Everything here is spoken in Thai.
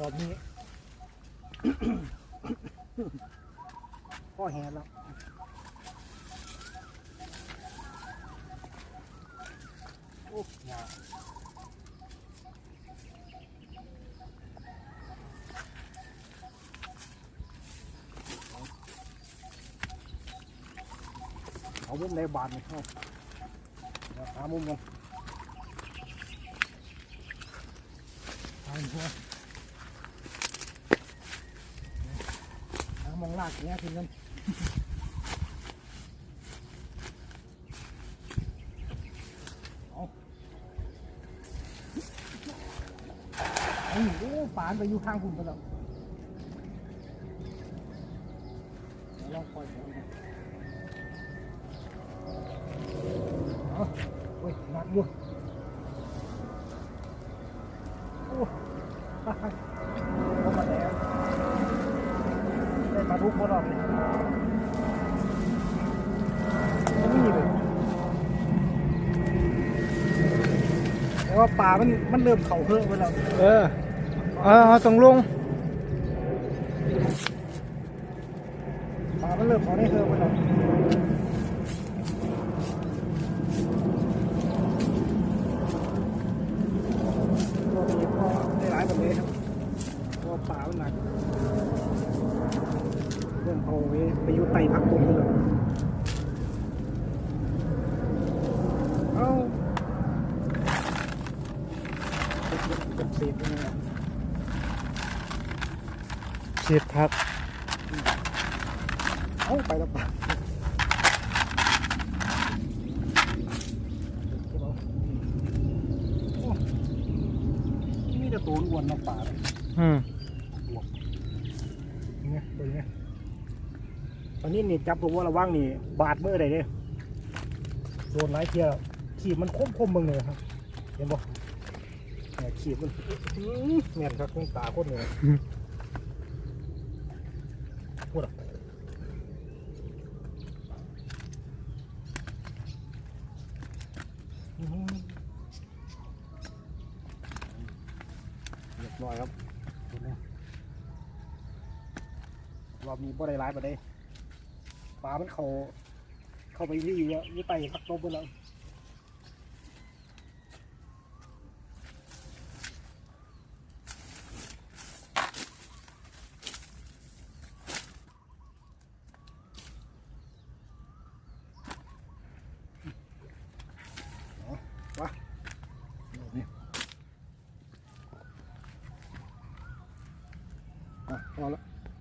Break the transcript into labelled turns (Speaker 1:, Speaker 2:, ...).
Speaker 1: รอบนี้พ่อแห่แล้วโอ้ยาเอามุมในบานนี่เอาเดี๋ยวหามุมกันหาหัวหา มองลากเนี้ยถึงกันเอาไอ้โอ้ปานไปอยู่ข้างคุณไปแล้วเดี๋ยวลองปล่อยเดี๋ยวนะเอาเฮ้ยหนักอยู่โอ้ เข้ามาแล้ว ได้ปลาทุกคนออกเลยไม่เลยแต่ว่าปลามันมันเริ่มเข่าเพิ่มไปแล้ว
Speaker 2: เออเออเอาต้องลง
Speaker 1: ปลามันเริ่มเขาได้เพิ่มไปแล้วตัวนี้ก็ได้หลายแบบนี้ครับเพราะว่าปลามันหนัก เริ่มเขาไปไปอยู่ไตพักตรงนี้เลยเอาเป็นเศษนี่นะ
Speaker 2: เสียดพัก
Speaker 1: เอาไปแล้วปะโอ้มีแต่ตัวอ้วนมาป่าเลย
Speaker 2: อืม
Speaker 1: ยังไงตัวยังไง ตอนนี้นี่จับตัวว่าระว่างนี่ บาดมือได้เลยโดนหลายเทียวขีบมันคมคมๆเบิ่งเลยครับ เห็นบ่เนี่ยขีบมันอื้อแม่นครับมันตาโคตรเหนื่อยพูดอะเรียบร้อยครับรอบนี้บ่ได้ร้ายปานใด ปลามันเขาเข้าไปรีแล้วนี่ไปพักตบไปแล้วนี่อะพอแล้ว